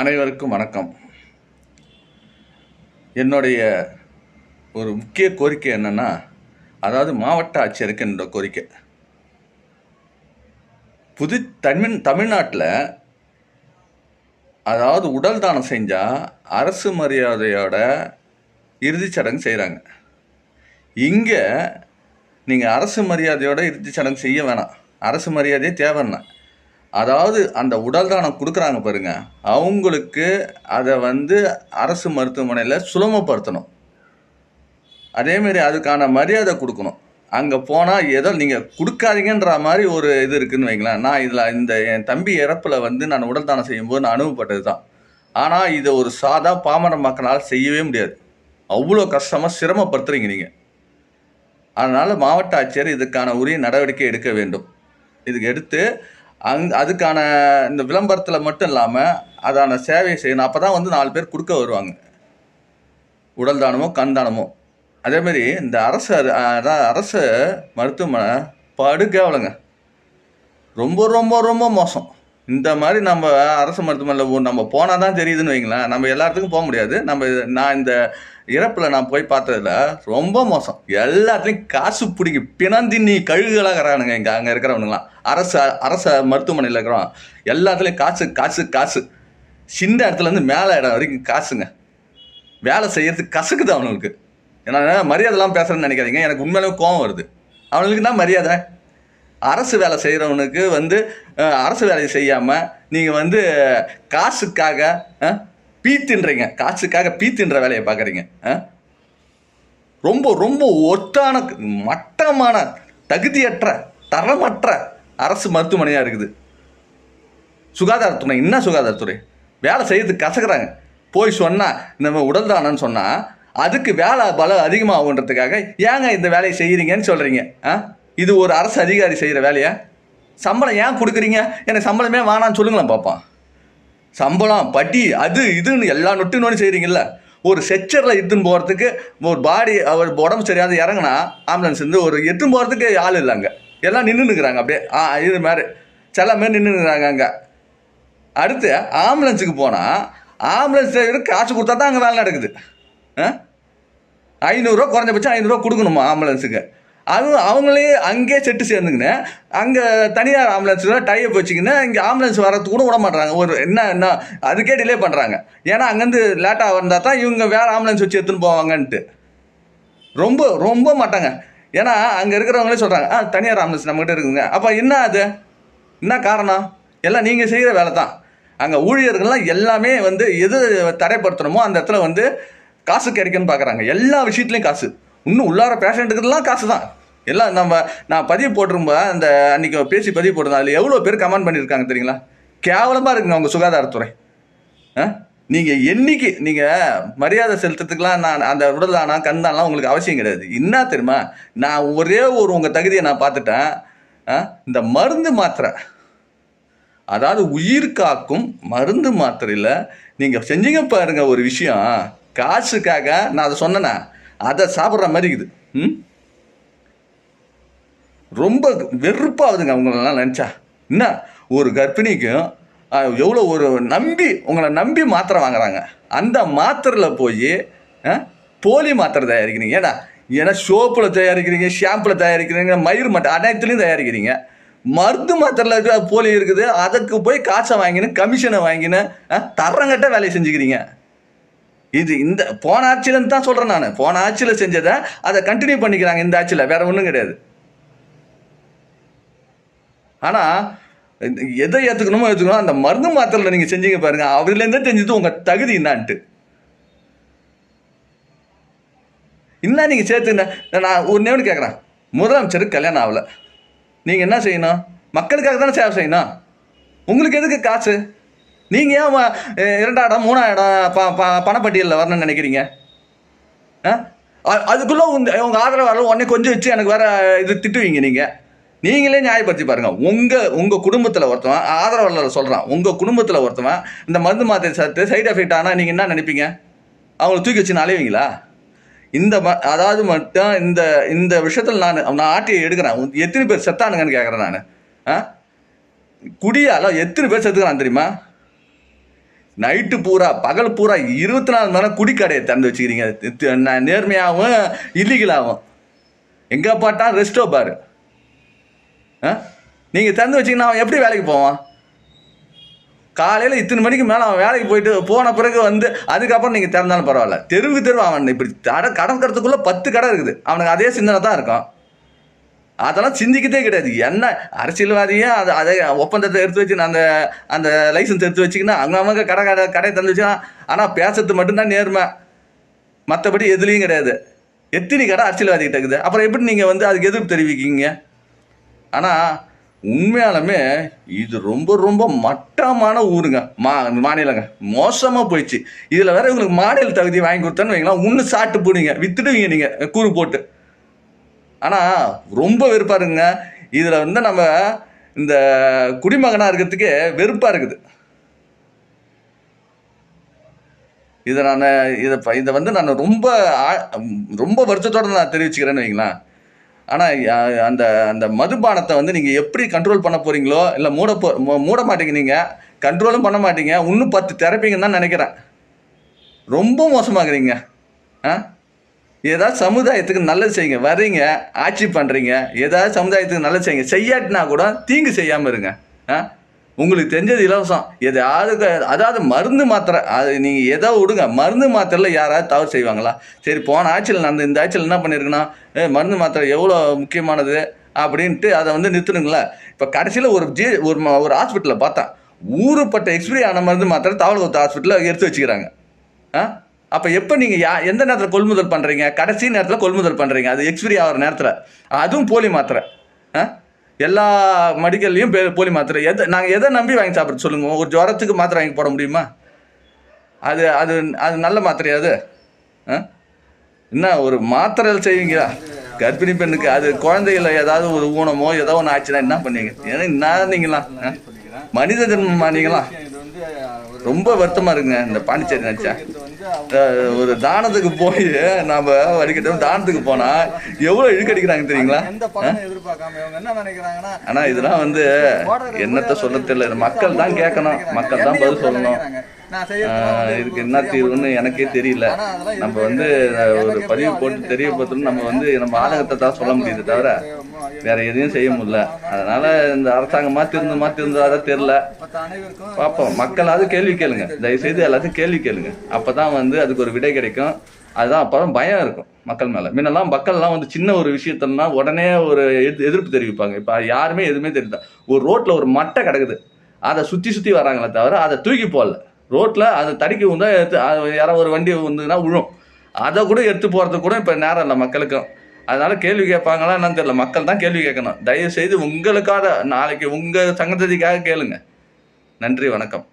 அனைவருக்கும் வணக்கம். என்னுடைய ஒரு முக்கிய கோரிக்கை என்னன்னா அதாவது மாவட்ட ஆட்சியருக்கு என்னோட கோரிக்கை. புது தமிழ் தமிழ்நாட்டில் அதாவது உடல் தானம் செஞ்சால் அரசு மரியாதையோட இறுதிச் சடங்கு செய்கிறாங்க இங்கே நீங்கள் அரசு மரியாதையோட இறுதிச் சடங்கு செய்ய வேணாம். அரசு மரியாதையே தேவைன்னா. அதாவது அந்த உடல் தானம் கொடுக்குறாங்க பாருங்க. அவங்களுக்கு அதை வந்து அரசு மருத்துவமனையில் சுலமப்படுத்தணும் அதேமாரி அதுக்கான மரியாதை கொடுக்கணும். அங்கே போனால் ஏதோ நீங்கள் கொடுக்காதீங்கன்ற மாதிரி ஒரு இது இருக்குதுன்னு வைங்களேன். நான் இதில் இந்த என் தம்பி இறப்பில் வந்து நான் உடல் தானம் செய்யும்போது நான் அனுபவப்பட்டது தான். ஆனால் இதை ஒரு சாதா பாமர மக்களால் செய்யவே முடியாது. அவ்வளோ கஷ்டமாக சிரமப்படுத்துறீங்க நீங்கள் அதனால் மாவட்ட ஆட்சியர் இதுக்கான உரிய நடவடிக்கை எடுக்க வேண்டும். இதுக்கு எடுத்து அந் அதுக்கான இந்த விளம்பரத்தில் மட்டும் இல்லாமல் அதான சேவையை செய்யணும். அப்போ தான் வந்து நாலு பேர் கொடுக்க வருவாங்க. உடல் தானமோ கண் தானமோ. அதேமாரி இந்த அரசு அதான் அரசு மருத்துவமனை படுகேவலங்க ரொம்ப ரொம்ப ரொம்ப மோசம். இந்த மாதிரி நம்ம அரசு மருத்துவமனையில் நம்ம போனால் தான் தெரியுதுன்னு வைங்களேன். நம்ம எல்லாத்துக்கும் போக முடியாது. நம்ம நான் இந்த இறப்பில் நான் போய் பார்த்ததுல ரொம்ப மோசம். எல்லாத்துலேயும் காசு பிடிங்கி பிணந்தின்னி கழுகுகளாகிறானுங்க இங்கே அங்கே இருக்கிறவனுங்களாம். அரசு அரசு மருத்துவமனையில் இருக்கிறோம் எல்லாத்துலேயும் காசு காசு காசு. சின்ன இடத்துலேருந்து மேலே இடம் வரைக்கும் காசுங்க. வேலை செய்யறதுக்கு கசக்குது அவனுங்களுக்கு. ஏன்னா மரியாதைலாம் பேசுகிறேன்னு நினைக்காதீங்க. எனக்கு உண்மையிலேயே கோவம் வருது. அவனுங்களுக்கு தான் மரியாதை. அரசு வேலை செய்கிறவனுக்கு வந்து அரசு வேலையை செய்யாமல் நீங்கள் வந்து காசுக்காக ஆ பீத்தின்றீங்க. காசுக்காக பீத்தின்ற வேலையை பார்க்குறீங்க. ரொம்ப ரொம்ப ஒட்டான மட்டமான தகுதியற்ற தரமற்ற அரசு மருத்துவமனையாக இருக்குது. சுகாதாரத்துறை என்ன சுகாதாரத்துறை வேலை செய்யறது கசக்குறாங்க. போய் சொன்னால் நம்ம உடல் தானன்னு சொன்னால் அதுக்கு வேலை பலம் அதிகமாகுன்றதுக்காக ஏங்க இந்த வேலையை செய்கிறீங்கன்னு சொல்கிறீங்க ஆ? இது ஒரு அரசு அதிகாரி செய்கிற வேலையா? சம்பளம் ஏன் கொடுக்குறீங்க? எனக்கு சம்பளமே வேணான்னு சொல்லுங்களேன் பார்ப்பான் சம்பளம் பட்டி அது இதுன்னு எல்லா நொட்டு நோடி செய்கிறீங்கல்ல ஒரு செக்சரில் எடுத்துன்னு போகிறதுக்கு ஒரு பாடி அவர் உடம்பு சரியாத இறங்குனா ஆம்புலன்ஸ் வந்து ஒரு எட்டுன்னு போகிறதுக்கு ஆள் இல்லை அங்கே. எல்லாம் நின்றுனுக்குறாங்க அப்படியே. ஆ இது மாதிரி. சில மாரி நின்றுனுக்குறாங்க அங்கே. அடுத்து ஆம்புலன்ஸுக்கு போனால் ஆம்புலன்ஸ் டிரைவருக்கு காசு கொடுத்தா தான் அங்கே வேலை நடக்குது. ஆ? ஐநூறுரூவா குறைஞ்சபட்சம் ஐநூறுரூவா கொடுக்கணுமா ஆம்புலன்ஸுக்கு அது அவங்களே அங்கேயே செட்டு சேர்ந்துக்கின்னு. அங்கே தனியார் ஆம்புலன்ஸில் டைப் வச்சுக்கின்னு. இங்கே ஆம்புலன்ஸ் வரத்துக்கு கூட விட மாட்டாங்க ஒரு என்ன என்ன அதுக்கே டிலே பண்ணுறாங்க ஏன்னா அங்கேருந்து லேட்டாக வந்தால் தான் இவங்க வேறு ஆம்புலன்ஸ் வச்சு எடுத்துன்னு போவாங்கன்ட்டு. ரொம்ப ரொம்ப மாட்டாங்க. ஏன்னா அங்கே இருக்கிறவங்களே சொல்கிறாங்க ஆ தனியார் ஆம்புலன்ஸ் நம்மகிட்ட இருக்குங்க. அப்போ என்ன அது? என்ன காரணம்? எல்லாம் நீங்கள் செய்கிற வேலை தான். அங்கே ஊழியர்கள்லாம் எல்லாமே வந்து எது தடைப்படுத்தணுமோ அந்த இடத்துல வந்து காசு கிடைக்குன்னு பார்க்குறாங்க எல்லா விஷயத்துலையும் காசு. இன்னும் உள்ளார பேஷண்ட்டுக்கெல்லாம் காசு தான் எல்லாம் நம்ம நான் பதிவு போட்டிருப்பேன் அந்த அன்றைக்கி பேசி பதிவு போட்டிருந்தேன் அதில் எவ்வளோ பேர் கமெண்ட் பண்ணியிருக்காங்க தெரியுங்களா? கேவலமாக இருக்குங்க உங்கள் சுகாதாரத்துறை. ஆ? நீங்கள் என்னைக்கு நீங்கள் மரியாதை செலுத்துறதுக்கெலாம் நான் அந்த உடலானா தானா உங்களுக்கு அவசியம் கிடையாது. என்ன தெரியுமா? நான் ஒரே ஒரு உங்கள் தகுதியை நான் பார்த்துட்டேன். ஆ? இந்த மருந்து மாத்திரை. அதாவது உயிர் காக்கும் மருந்து மாத்திரையில் நீங்கள் செஞ்சீங்க பாருங்க ஒரு விஷயம். காசுக்காக நான் அதை சொன்னேன்னா அதை சாப்பிட்ற மாதிரி இருக்குது. ம்? ரொம்ப வெறுப்பாகுதுங்க அவங்களெல்லாம் நினச்சா. என்ன? ஒரு கர்ப்பிணிக்கும் எவ்வளோ ஒரு நம்பி உங்களை நம்பி மாத்திரை வாங்குறாங்க. அந்த மாத்திரையில் போய் போலி மாத்திரை தயாரிக்கிறீங்க. ஏன்னா ஏன்னா சோப்பில் தயாரிக்கிறீங்க ஷாம்பில் தயாரிக்கிறீங்க மயிர் மட்டும் அனைத்துலேயும் தயாரிக்கிறீங்க. மருந்து மாத்திரையில் இருக்க போலி இருக்குது அதுக்கு போய் காசை வாங்கினு கமிஷனை வாங்கினு அஹ், தரங்கட்ட வேலையை செஞ்சுக்கிறீங்க. இது இந்த போன ஆட்சியிலன்னு தான் சொல்கிறேன் நான். போன ஆட்சியில் செஞ்சதை அதை கண்டினியூ பண்ணிக்கிறாங்க இந்த ஆட்சியில். வேற ஒன்றும் கிடையாது. ஆனால் எதை ஏற்றுக்கணுமோ ஏற்றுக்கணும் அந்த மருந்து மாத்திரையில் நீங்கள் செஞ்சீங்க பாருங்க. அதுலேருந்தே தெரிஞ்சது உங்கள் தகுதி என்னான்ட்டு. என்ன நீங்கள் சேர்த்துங்க நான் ஒரு நேரம் கேட்குறேன் முதலமைச்சருக்கு கல்யாணம் ஆகலை. நீங்கள் என்ன செய்யணும்? மக்களுக்காக தானே சேவை செய்யணும்? உங்களுக்கு எதுக்கு காசு? நீங்கள் ஏன் இரண்டாம் இடம் மூணாம் இடம் ப ப பணப்பட்டியலில் வரணும்னு நினைக்கிறீங்க? ஆ? அதுக்குள்ளே உங்க உங்கள் ஆதரவாளர் உடனே கொஞ்சம் வச்சு எனக்கு வேறு இது திட்டுவீங்க நீங்கள் நீங்களே நியாயப்படுத்தி பாருங்கள் உங்கள் உங்கள் குடும்பத்தில் ஒருத்தவன் ஆதரவாளர் சொல்கிறான் உங்கள் குடும்பத்தில் ஒருத்தவன் இந்த மருந்து மாத்திரை சாப்பிட்டு சைடு எஃபெக்ட் ஆனால் நீங்கள் என்ன நினைப்பீங்க? அவங்கள தூக்கி வச்சு அலைவீங்களா இந்த ம அதாவது மட்டும் இந்த இந்த விஷயத்தில் நான் நான் ஆட்டியை எடுக்கிறேன். எத்தனை பேர் செத்தானுங்கன்னு கேட்குறேன் நான். ஆ? குடியால் எத்தனை பேர் செத்துக்கிறான் தெரியுமா? நைட்டு பூரா பகல் பூரா இருபத்தி நாலு மணி நேரம் குடிக்கடையை திறந்து வச்சுக்கிறீங்க. நேர்மையாகவும் இல்லீகலாகவும். எங்கே பாட்டா ரெஸ்டோ பாரு. ஆ? நீங்கள் திறந்து வச்சிங்கன்னா அவன் எப்படி வேலைக்கு போவான்? காலையில் இத்தனை மணிக்கு மேலே அவன் வேலைக்கு போயிட்டு போன பிறகு வந்து அதுக்கப்புறம் நீங்கள் திறந்தாலும் பரவாயில்ல. தெருவுக்கு தெருவு அவன் இப்படி கடை கடற்கிறதுக்குள்ளே பத்து கடை இருக்குது. அவனுக்கு அதே சிந்தனை தான் இருக்கும். அதெல்லாம் சிந்திக்கதே கிடையாது. என்ன அரசியல்வாதியே அதை அதை ஒப்பந்தத்தை எடுத்து வச்சு அந்த அந்த லைசன்ஸ் எடுத்து வச்சுக்கின்னா அவங்க அவங்க கடை கடை கடையை தந்து வச்சுன்னா ஆனால் பேசுறது மட்டும்தான் நேர்மை. மற்றபடி எதுலேயும் கிடையாது. எத்தனை கடை அரசியல்வாதி கிட்ட இருக்குது? அப்புறம் எப்படி நீங்கள் வந்து அதுக்கு எதிர்ப்பு தெரிவிக்கீங்க ஆனால் உண்மையாலுமே இது ரொம்ப ரொம்ப மட்டமான ஊருங்க. மா மாநிலங்க. மோசமாக போயிடுச்சு. இதில் வேற இவங்களுக்கு மாநில தகுதி வாங்கி கொடுத்தேன்னு வைங்களேன். ஒன்று சாப்பிட்டு போடுவீங்க வித்துடுவீங்க நீங்கள் கூறு போட்டு. ஆனால் ரொம்ப வெறுப்பாக இருக்குங்க இதில் வந்து நம்ம இந்த குடிமகனாக இருக்கிறதுக்கே வெறுப்பாக இருக்குது. இதை நான் இதை ப- இதை வந்து நான் ரொம்ப ஆ- ரொம்ப வருத்தத்தோடு நான் தெரிவிச்சுக்கிறேன்னு வைங்களேன். ஆனால் அந்த அந்த மதுபானத்தை வந்து நீங்கள் எப்படி கண்ட்ரோல் பண்ண போகிறீங்களோ இல்லை மூட போ மூட மாட்டீங்க நீங்கள் கண்ட்ரோலும் பண்ண மாட்டீங்க இன்னும் பத்து திறப்பீங்கன்னு தான் நினைக்கிறேன். ரொம்ப மோசமாகறீங்க ஆ? ஏதாவது சமுதாயத்துக்கு நல்லது செய்யுங்க. வர்றீங்க ஆட்சி பண்ணுறீங்க ஏதாவது சமுதாயத்துக்கு நல்லது செய்யுங்க. செய்யாட்டினா கூட தீங்கு செய்யாமல் இருங்க. ஆ? உங்களுக்கு தெரிஞ்சது இலவசம். எதாவது அதாவது மருந்து மாத்திரை அது நீங்கள் எதோ விடுங்க. மருந்து மாத்திரையில் யாராவது தவறு செய்வாங்களா? சரி போன ஆட்சியில் நடந்த இந்த ஆட்சியில் என்ன பண்ணியிருக்குன்னா மருந்து மாத்திரை எவ்வளோ முக்கியமானது? அப்படின்ட்டு அதை வந்து நிறுத்தணுங்களே இப்போ கடைசியில் ஒரு ஜி ஒரு ஒரு ஹாஸ்பிட்டலில் பார்த்தேன். ஊருப்பட்ட எக்ஸ்பிரி ஆன மருந்து மாத்திரை தவளகுத்து ஹாஸ்பிட்டலில் எடுத்து வச்சுக்கிறாங்க. ஆ? அப்போ எப்போ நீங்கள் யா எந்த நேரத்தில் கொள்முதல் பண்ணுறீங்க கடைசி நேரத்தில் கொள்முதல் பண்ணுறீங்க அது எக்ஸ்பிரி ஆகிற நேரத்தில். அதுவும் போலி மாத்திரை. ஆ? எல்லா மடிக்கல்லையும் பே- போலி மாத்திரை. எதை நாங்கள் எதை நம்பி வாங்கி சாப்பிட்றது சொல்லுங்கள் ஒரு ஜுரத்துக்கு மாத்திரை வாங்கி போட முடியுமா? அது அது அது நல்ல மாத்திரையா அது? ஆ? என்ன ஒரு மாத்திரை செய்வீங்களா? கர்ப்பிணி பெண்ணுக்கு அது குழந்தைகள ஏதாவது ஒரு ஊனமோ ஏதோ ஒன்று ஆச்சுன்னா என்ன பண்ணுவீங்க? ஏன்னா என்ன நீங்களா? ஆ? மனித ஜென்மமா நீங்களாம் ரொம்ப வருத்தமாக இருக்குங்க இந்த பாண்டிச்சேரி நினச்சா ஒரு தானத்துக்கு போய் நாம வடிக்கட்டும் தானத்துக்கு போனா எவ்வளவு இழுக்கடிக்கிறாங்க தெரியுங்களா? ஆனா இதெல்லாம் வந்து என்னத்த சொல்ல தெரியல. மக்கள் தான் கேட்கணும். மக்கள் தான் பதில் சொல்லணும். இதுக்கு என்ன தீர்வுன்னு எனக்கே தெரியல. நம்ம வந்து ஒரு பதிவு போட்டு தெரியப்படுத்தணும் நம்ம வந்து நம்ம ஆளுங்கத்தை தான் சொல்ல முடியுது தவிர வேற எதையும் செய்ய முடியல. அதனால இந்த அரசாங்கம் மாத்தி இருந்தாத தெரியல பார்ப்போம் மக்களாவது கேள்வி கேளுங்க. தயவு செய்து எல்லாத்தையும் கேள்வி கேளுங்க. அப்பதான் வந்து அதுக்கு ஒரு விடை கிடைக்கும். அதுதான் அப்பதான் பயம் இருக்கும் மக்கள் மேல. முன்னெல்லாம் மக்கள்லாம் வந்து சின்ன ஒரு விஷயத்தனா உடனே ஒரு எதிர்- எதிர்ப்பு தெரிவிப்பாங்க. இப்ப யாருமே எதுவுமே தெரியல. ஒரு ரோட்ல ஒரு மட்டை கிடக்குது. அதை சுத்தி சுத்தி வராங்களே தவிர அதை தூக்கி போடல. ரோட்டில் அதை தடுக்கி வந்தா எடுத்து அது யாரோ ஒரு வண்டி வந்ததுன்னா விழும் அதை கூட எடுத்து போகிறதுக்கு கூட இப்போ நேரம் இல்லை மக்களுக்கும் அதனால் கேள்வி கேட்பாங்களா என்னன்னு தெரியல. மக்கள் தான் கேள்வி கேட்கணும். தயவுசெய்து உங்களுக்காக நாளைக்கு உங்கள் சங்கத்ததிக்காக கேளுங்க. நன்றி வணக்கம்.